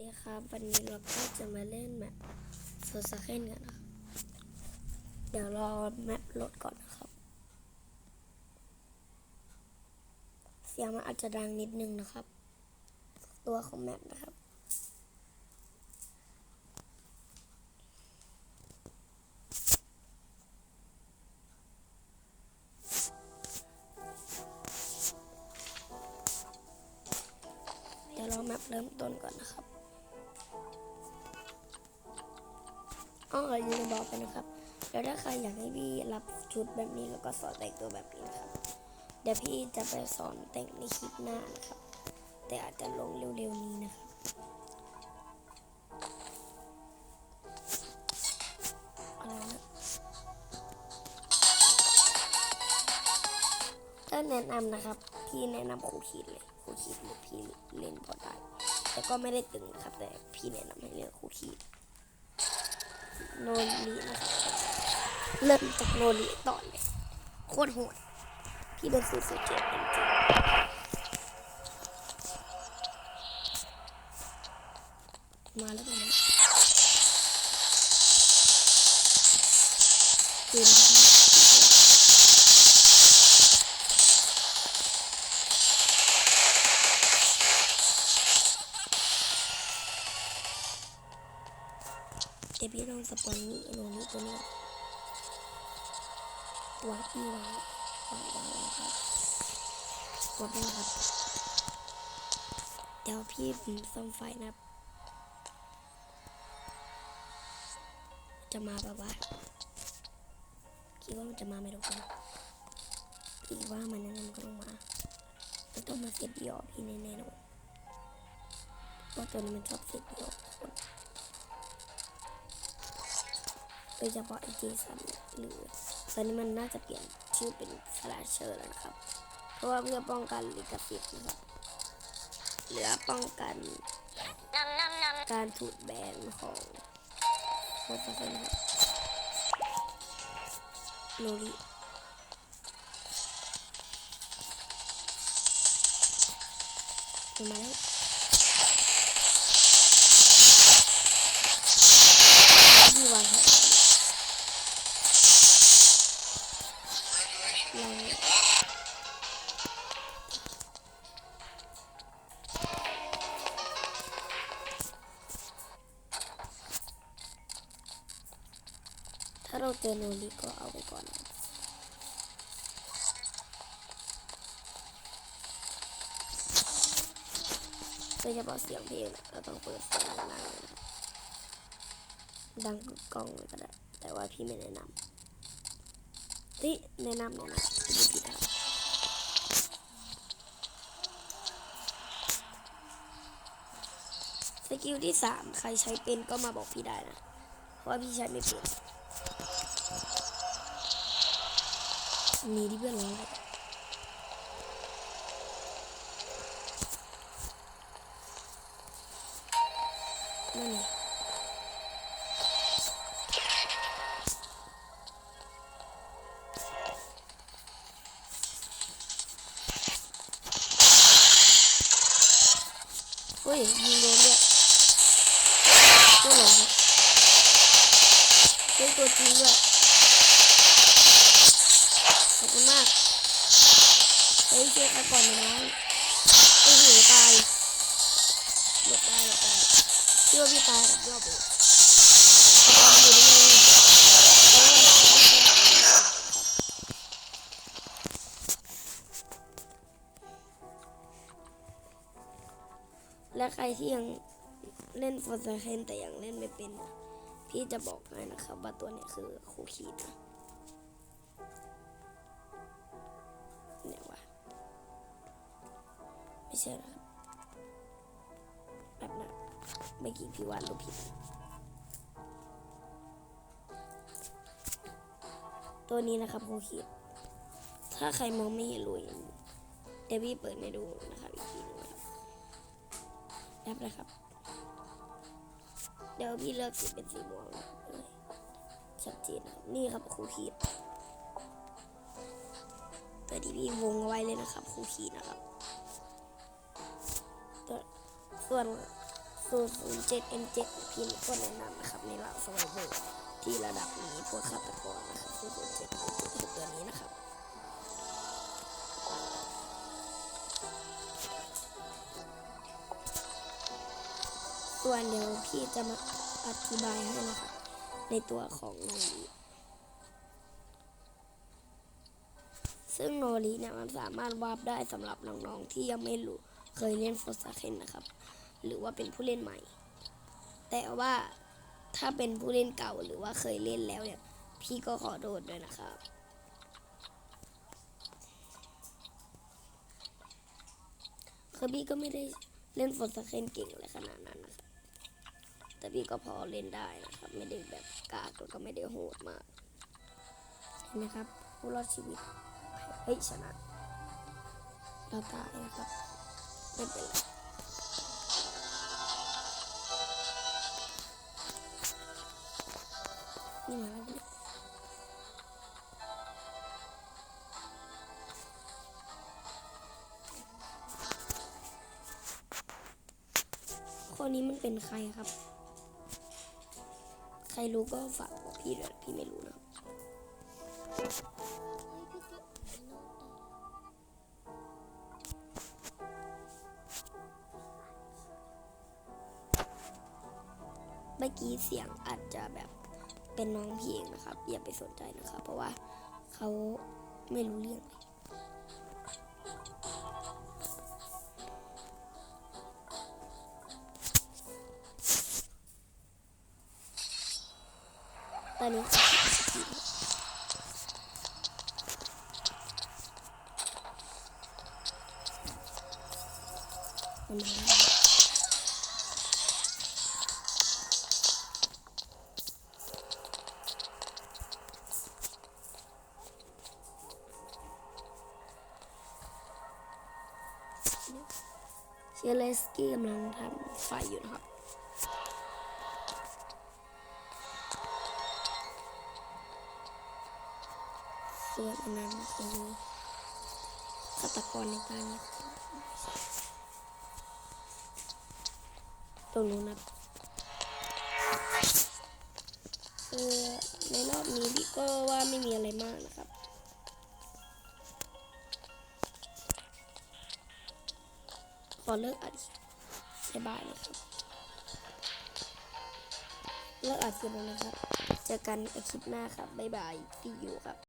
เดี๋ยวครับ วันนี้เราก็จะมาเล่นแมปโซซาเคนกันนะครับเดี๋ยวรอแมปโหลดก่อนนะครับ เสียงมันอาจจะดังนิดนึงนะครับ ตัวของแมปนะครับเดี๋ยวเราแมปเริ่มต้นก่อนนะครับ อ๋อลืมบอกไปนะครับแล้วถ้าใครอยากให้พี่รับชุดแบบนี้แล้วก็สอนแต่งตัวแบบนี้นะครับ เดี๋ยวพี่จะไปสอนแต่งในคลิปหน้านะครับ แต่อาจจะลงเร็วๆนี้นะครับอะไรนะถ้าแนะนำนะครับ พี่แนะนำครูขีดเลยครูขีดหรือพี่เล่นพอได้ แต่ก็ไม่ได้ตึงนะครับ แต่พี่แนะนำให้เล่นครูขีด โนรินะครับเริ่มจากโนริต่อเลยโคตรโหดพี่เป็นสูตรสุดเจ็บจริงมาแล้วกันนะปืน เดี๋ยวพี่ลองสปอนนี่โนริตัวนี้ตัวที่วางวางวางวางครับกดได้ครับ เดี๋ยวพี่ผมซ่อมไฟนะจะมาแบบว่าคิดว่ามันจะมาไหมทุกคนพี่ว่ามันนั่นมันก็ต้องมามันต้องมาเซตเดียวพี่แน่ๆนอนเพราะตัวนี้มันชอบเซตเดียวคน โดยเฉพาะไอเจสันหรือตอนนี้มันน่าจะเปลี่ยนชื่อเป็นสลาเชอร์แล้วนะครับ เพราะว่าเพื่อป้องกันลิขสิทธิ์นะครับเหลือป้องกันการถูกแบนของโคตรเป็นครับโนริมาแล้วาเราเจอโนริก็เอาไปก่อนโดยเฉพาะเสียงเพลงเราต้องเปิดเสียงดังเลยนะดังกล้องเลยก็ได้ แต่ว่าพี่ไม่แนะนำที่แนะนำแนะนำพี่ผิดครับสกิลที่สามใครใช้เป็นก็มาบอกพี่ได้นะ เพราะว่าพี่ใช้ไม่เป็น หนีที่เพื่อนร้องเฮ้ยเช็คมาก่อนนะน้องโอ้โหตายหลบได้หลบได้เชื่อว่าพี่ตายแบบรอบเลยขอบคุณอยู่นี่เองและใครที่ยังเล่นฟอร์ซเคนแต่ยังเล่นไม่เป็น พี่จะบอกให้นะครับว่าตัวเนี้คือครูขีดนะ ไม่ใช่นะครับแบบนะเมื่อกี้พี่วาดรูปผิด ตัวนี้นะครับครูขีดถ้าใครมองไม่เห็นรูอย่างนี้เดี๋ยวพี่เปิดให้ดูนะครับอีกทีนึงนะครับแป๊บนะครับ เดี๋ยวพี่เลือกสีเป็นสีม่วงเลยชัดเจนนะครับนี่ครับครูขีดตัวที่พี่วงเอาไว้เลยนะครับครูขีดนะครับ ตัวส่วน007 M7 พี่ก็แนะนำนะครับในหลักสไวเวอร์ที่ระดับนี้พวกฆาตกรนะครับ007 M7 คือตัวนี้นะครับส่วนเดี๋ยวพี่จะมาอธิบายให้นะครับในตัวของโนริซึ่งโนริเนี่ยมันสามารถวาบได้สำหรับน้องๆที่ยังไม่รู้ เคยเล่นโฟสเคนนะครับ หรือว่าเป็นผู้เล่นใหม่ แต่ว่าถ้าเป็นผู้เล่นเก่าหรือว่าเคยเล่นแล้วเนี่ย พี่ก็ขอโทษด้วยนะครับคือพี่ก็ไม่ได้เล่นโฟสเคนเก่งอะไรขนาดนั้นนะครับแต่พี่ก็พอเล่นได้นะครับ ไม่ได้แบบกากแล้วก็ไม่ได้โหดมากเห็นไหมครับผู้รอดชีวิตเฮ้ยชนะเราตายนะครับ ไม่เป็นไรนี่มาแล้วเนี่ยคนนี้มันเป็นใครครับ ใครรู้ก็ฝากบอกพี่ด้วยพี่ไม่รู้นะ เมื่อกี้เสียงอาจจะแบบเป็นน้องพี่เองนะครับ อย่าไปสนใจนะครับ เพราะว่าเขาไม่รู้เรื่องตอนนี้มันมา เชเลสกี้กำลังทำไฟอยู่นะครับส่วนอันนั้นคือฆาตกรในการนี้ตรงนู้นะเออในรอบนี้พี่ก็ว่าไม่มีอะไรมากนะครับ อเลิกอัดคลิปบ๊ายบายนะครับเลิกอัดคลิปแล้วนะครับ เจอกันคลิปหน้าครับบ๊ายบายที่อยู่ครับ